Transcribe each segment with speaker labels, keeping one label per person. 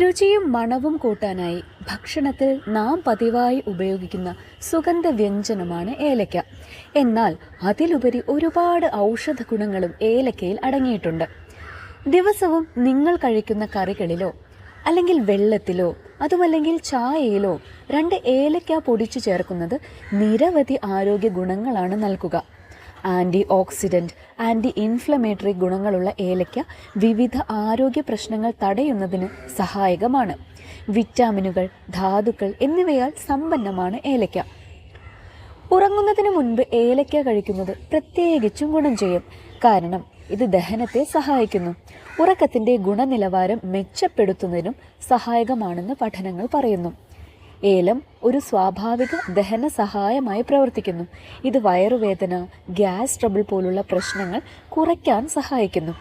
Speaker 1: രുചിയും മണവും കൂട്ടാനായി ഭക്ഷണത്തിൽ നാം പതിവായി ഉപയോഗിക്കുന്ന സുഗന്ധ വ്യഞ്ജനമാണ് ഏലക്ക. എന്നാൽ അതിലുപരി ഒരുപാട് ഔഷധ ഗുണങ്ങളും ഏലക്കയിൽ അടങ്ങിയിട്ടുണ്ട്. ദിവസവും നിങ്ങൾ കഴിക്കുന്ന കറികളിലോ അല്ലെങ്കിൽ വെള്ളത്തിലോ അതുമല്ലെങ്കിൽ ചായയിലോ രണ്ട് ഏലക്ക പൊടിച്ചു ചേർക്കുന്നത് നിരവധി ആരോഗ്യ ഗുണങ്ങളാണ് നൽകുക. ആന്റി ഓക്സിഡന്റ് ആന്റി ഇൻഫ്ലമേറ്ററി ഗുണങ്ങളുള്ള ഏലയ്ക്ക വിവിധ ആരോഗ്യ പ്രശ്നങ്ങൾ തടയുന്നതിന് സഹായകമാണ്. വിറ്റാമിനുകൾ ധാതുക്കൾ എന്നിവയാൽ സമ്പന്നമാണ് ഏലയ്ക്ക ഉറങ്ങുന്നതിന് മുൻപ് ഏലയ്ക്ക കഴിക്കുന്നത് പ്രത്യേകിച്ചും ഗുണം ചെയ്യും. കാരണം ഇത് ദഹനത്തെ സഹായിക്കുന്നു. ഉറക്കത്തിന്റെ ഗുണനിലവാരം മെച്ചപ്പെടുത്തുന്നതിനും സഹായകമാണെന്ന് പഠനങ്ങൾ പറയുന്നു. ഏലം ഒരു സ്വാഭാവിക ദഹന സഹായമായി പ്രവർത്തിക്കുന്നു. ഇത് വയറുവേദന ഗ്യാസ് ട്രബിൾ പോലുള്ള പ്രശ്നങ്ങൾ കുറയ്ക്കാൻ സഹായിക്കുന്നു.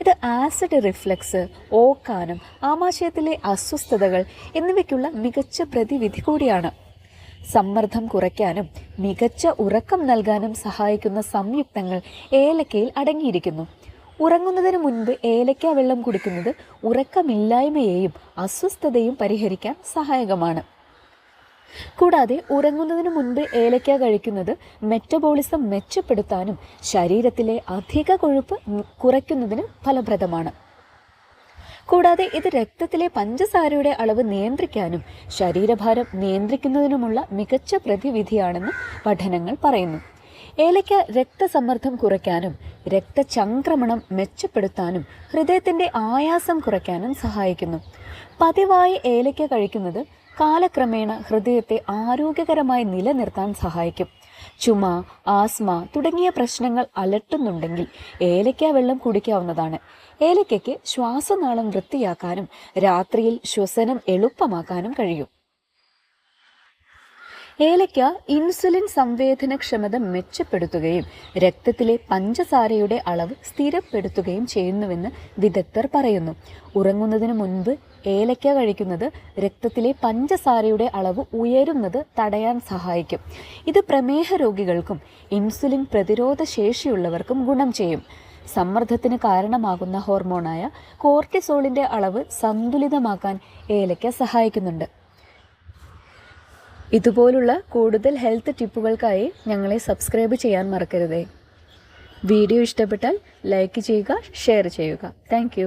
Speaker 1: ഇത് ആസിഡ് റിഫ്ലക്സ് ഓക്കാനം ആമാശയത്തിലെ അസ്വസ്ഥതകൾ എന്നിവയ്ക്കുള്ള മികച്ച പ്രതിവിധി കൂടിയാണ്. സമ്മർദ്ദം കുറയ്ക്കാനും മികച്ച ഉറക്കം നൽകാനും സഹായിക്കുന്ന സംയുക്തങ്ങൾ ഏലക്കയിൽ അടങ്ങിയിരിക്കുന്നു. ഉറങ്ങുന്നതിന് മുൻപ് ഏലക്ക വെള്ളം കുടിക്കുന്നത് ഉറക്കമില്ലായ്മയെയും അസ്വസ്ഥതയും പരിഹരിക്കാൻ സഹായകമാണ്. കൂടാതെ ഉറങ്ങുന്നതിന് മുൻപ് ഏലക്ക കഴിക്കുന്നത് മെറ്റബോളിസം മെച്ചപ്പെടുത്താനും ശരീരത്തിലെ അധിക കൊഴുപ്പ് കുറയ്ക്കുന്നതിനും ഫലപ്രദമാണ്. കൂടാതെ ഇത് രക്തത്തിലെ പഞ്ചസാരയുടെ അളവ് നിയന്ത്രിക്കാനും ശരീരഭാരം നിയന്ത്രിക്കുന്നതിനുമുള്ള മികച്ച പ്രതിവിധിയാണെന്ന് പഠനങ്ങൾ പറയുന്നു. ഏലയ്ക്ക രക്തസമ്മർദ്ദം കുറയ്ക്കാനും രക്തചംക്രമണം മെച്ചപ്പെടുത്താനും ഹൃദയത്തിന്റെ ആയാസം കുറയ്ക്കാനും സഹായിക്കുന്നു. പതിവായി ഏലയ്ക്ക കഴിക്കുന്നത് കാലക്രമേണ ഹൃദയത്തെ ആരോഗ്യകരമായി നിലനിർത്താൻ സഹായിക്കും. ചുമ ആസ്മ തുടങ്ങിയ പ്രശ്നങ്ങൾ അലട്ടുന്നുണ്ടെങ്കിൽ ഏലയ്ക്ക വെള്ളം കുടിക്കാവുന്നതാണ്. ഏലയ്ക്കയ്ക്ക് ശ്വാസനാളം വൃത്തിയാക്കാനും രാത്രിയിൽ ശ്വസനം എളുപ്പമാക്കാനും കഴിയും. ഏലയ്ക്ക ഇൻസുലിൻ സംവേദനക്ഷമത മെച്ചപ്പെടുത്തുകയും രക്തത്തിലെ പഞ്ചസാരയുടെ അളവ് സ്ഥിരപ്പെടുത്തുകയും ചെയ്യുന്നുവെന്ന് വിദഗ്ധർ പറയുന്നു. ഉറങ്ങുന്നതിന് മുൻപ് ഏലയ്ക്ക കഴിക്കുന്നത് രക്തത്തിലെ പഞ്ചസാരയുടെ അളവ് ഉയരുന്നത് തടയാൻ സഹായിക്കും. ഇത് പ്രമേഹ രോഗികൾക്കും ഇൻസുലിൻ പ്രതിരോധ ശേഷിയുള്ളവർക്കും ഗുണം ചെയ്യും. സമ്മർദ്ദത്തിന് കാരണമാകുന്ന ഹോർമോണായ കോർട്ടിസോളിന്റെ അളവ് സന്തുലിതമാക്കാൻ ഏലയ്ക്ക സഹായിക്കുന്നുണ്ട്. ഇതുപോലുള്ള കൂടുതൽ ഹെൽത്ത് ടിപ്പുകൾക്കായി ഞങ്ങളെ സബ്സ്ക്രൈബ് ചെയ്യാൻ മറക്കരുതേ. വീഡിയോ ഇഷ്ടപ്പെട്ടാൽ ലൈക്ക് ചെയ്യുക ഷെയർ ചെയ്യുക. താങ്ക്